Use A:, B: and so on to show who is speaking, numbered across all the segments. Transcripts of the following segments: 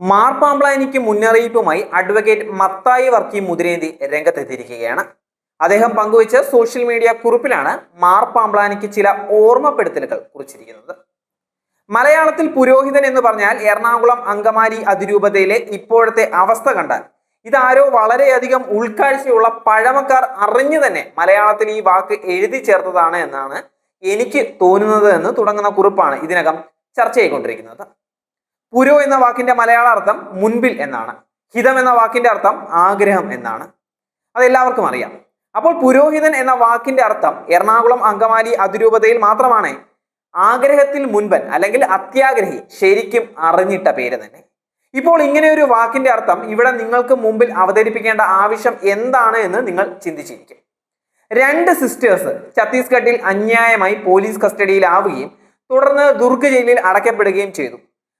A: മാർപ്പാമ്പ്ലാനിക്ക് മുന്നറിയിപ്പുമായി അഡ്വക്കേറ്റ് മത്തായി വർക്കി മുതിരേന്തി രംഗത്തെത്തിയിരിക്കുകയാണ്. അദ്ദേഹം പങ്കുവച്ച സോഷ്യൽ മീഡിയ കുറിപ്പിലാണ് മാർപ്പാമ്പ്ലാനിക്ക് ചില ഓർമ്മപ്പെടുത്തലുകൾ കുറിച്ചിരിക്കുന്നത്. മലയാളത്തിൽ പുരോഹിതൻ എന്ന് പറഞ്ഞാൽ എറണാകുളം അങ്കമാലി അതിരൂപതയിലെ ഇപ്പോഴത്തെ അവസ്ഥ കണ്ടാൽ ഇതാരോ വളരെയധികം ഉൾക്കാഴ്ചയുള്ള പഴമക്കാർ അറിഞ്ഞു തന്നെ മലയാളത്തിൽ ഈ വാക്ക് എഴുതി ചേർത്തതാണ് എന്നാണ് എനിക്ക് തോന്നുന്നത് എന്ന് തുടങ്ങുന്ന കുറിപ്പാണ് ഇതിനകം ചർച്ച ചെയ്തുകൊണ്ടിരിക്കുന്നത്. പുരോ എന്ന വാക്കിന്റെ മലയാള അർത്ഥം മുൻപിൽ എന്നാണ്. ഹിതം എന്ന വാക്കിന്റെ അർത്ഥം ആഗ്രഹം എന്നാണ്. അതെല്ലാവർക്കും അറിയാം. അപ്പോൾ പുരോഹിതൻ എന്ന വാക്കിന്റെ അർത്ഥം എറണാകുളം അങ്കമാലി അതിരൂപതയിൽ മാത്രമാണ് ആഗ്രഹത്തിൽ മുൻപൻ അല്ലെങ്കിൽ അത്യാഗ്രഹി ശരിക്കും അറിഞ്ഞിട്ട പേര് തന്നെ. ഇപ്പോൾ ഇങ്ങനെ ഒരു വാക്കിന്റെ അർത്ഥം ഇവിടെ നിങ്ങൾക്ക് മുമ്പിൽ അവതരിപ്പിക്കേണ്ട ആവശ്യം എന്താണ് എന്ന് നിങ്ങൾ ചിന്തിച്ചിരിക്കും. രണ്ട് സിസ്റ്റേഴ്സ് ഛത്തീസ്ഗഡിൽ അന്യായമായി പോലീസ് കസ്റ്റഡിയിലാവുകയും തുടർന്ന് ദുർഗ് ജയിലിൽ അടയ്ക്കപ്പെടുകയും ചെയ്തു.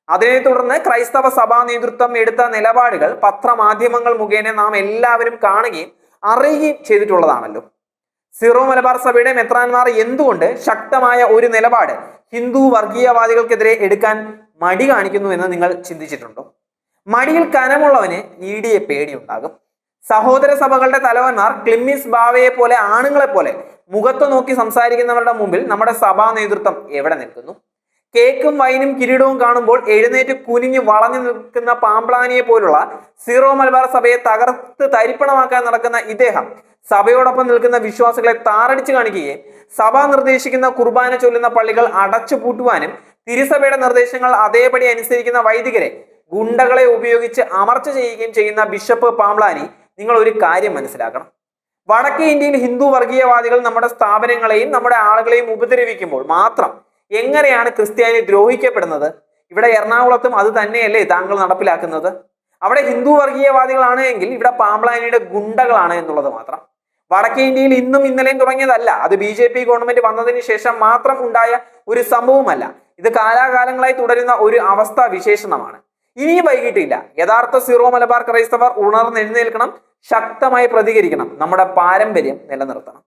A: അതിനെ തുടർന്ന് ക്രൈസ്തവ സഭാ നേതൃത്വം എടുത്ത നിലപാടുകൾ പത്രമാധ്യമങ്ങൾ മുഖേന നാം എല്ലാവരും കാണുകയും അറിയുകയും ചെയ്തിട്ടുള്ളതാണല്ലോ. സിറോ മലബാർ സഭയുടെ മെത്രാന്മാർ എന്തുകൊണ്ട് ശക്തമായ ഒരു നിലപാട് ഹിന്ദു വർഗീയവാദികൾക്കെതിരെ എടുക്കാൻ മടി കാണിക്കുന്നു എന്ന് നിങ്ങൾ ചിന്തിച്ചിട്ടുണ്ടോ? മടിയിൽ കനമുള്ളവന് ഇ പേടിയുണ്ടാകും. സഹോദര സഭകളുടെ തലവന്മാർ ക്ലിമ്മിസ് ബാവയെ പോലെ ആണുങ്ങളെ പോലെ മുഖത്ത് നോക്കി സംസാരിക്കുന്നവരുടെ മുമ്പിൽ നമ്മുടെ സഭാ നേതൃത്വം എവിടെ നിൽക്കുന്നു? കേക്കും വൈനും കിരീടവും കാണുമ്പോൾ എഴുന്നേറ്റ് കുനിഞ്ഞ് വളഞ്ഞു നിൽക്കുന്ന പാമ്പ്ലാനിയെ പോലുള്ള സീറോ മലബാർ സഭയെ തകർത്ത് തരിപ്പണമാക്കാൻ നടക്കുന്ന ഇദ്ദേഹം സഭയോടൊപ്പം നിൽക്കുന്ന വിശ്വാസികളെ താറടിച്ചു കാണിക്കുകയും സഭ നിർദ്ദേശിക്കുന്ന കുർബാന ചൊല്ലുന്ന പള്ളികൾ അടച്ചു പൂട്ടുവാനും തിരുസഭയുടെ നിർദ്ദേശങ്ങൾ അതേപടി അനുസരിക്കുന്ന വൈദികരെ ഗുണ്ടകളെ ഉപയോഗിച്ച് അമർച്ച ചെയ്യുകയും ചെയ്യുന്ന ബിഷപ്പ് പാംബ്ലാനി നിങ്ങൾ ഒരു കാര്യം മനസ്സിലാക്കണം. വടക്കേ ഇന്ത്യയിൽ ഹിന്ദു വർഗീയവാദികൾ നമ്മുടെ സ്ഥാപനങ്ങളെയും നമ്മുടെ ആളുകളെയും ഉപദ്രവിക്കുമ്പോൾ മാത്രം എങ്ങനെയാണ് ക്രിസ്ത്യാനി ദ്രോഹിക്കപ്പെടുന്നത്? ഇവിടെ എറണാകുളത്തും അത് തന്നെയല്ലേ താങ്കൾ നടപ്പിലാക്കുന്നത്? അവിടെ ഹിന്ദു വർഗീയവാദികളാണ് എങ്കിൽ ഇവിടെ പാമ്പ്ലാനിയുടെ ഗുണ്ടകളാണ് എന്നുള്ളത് മാത്രം. വടക്കേ ഇന്ത്യയിൽ ഇന്നും ഇന്നലെയും തുടങ്ങിയതല്ല. അത് ബി ജെ പി ഗവൺമെന്റ് വന്നതിന് ശേഷം മാത്രം ഉണ്ടായ ഒരു സംഭവമല്ല. ഇത് കാലാകാലങ്ങളായി തുടരുന്ന ഒരു അവസ്ഥ വിശേഷണമാണ്. ഇനിയും വൈകിട്ടില്ല. യഥാർത്ഥ സീറോ മലബാർ ക്രൈസ്തവർ ഉണർന്നെഴുന്നേൽക്കണം ശക്തമായി പ്രതികരിക്കണം. നമ്മുടെ പാരമ്പര്യം നിലനിർത്തണം.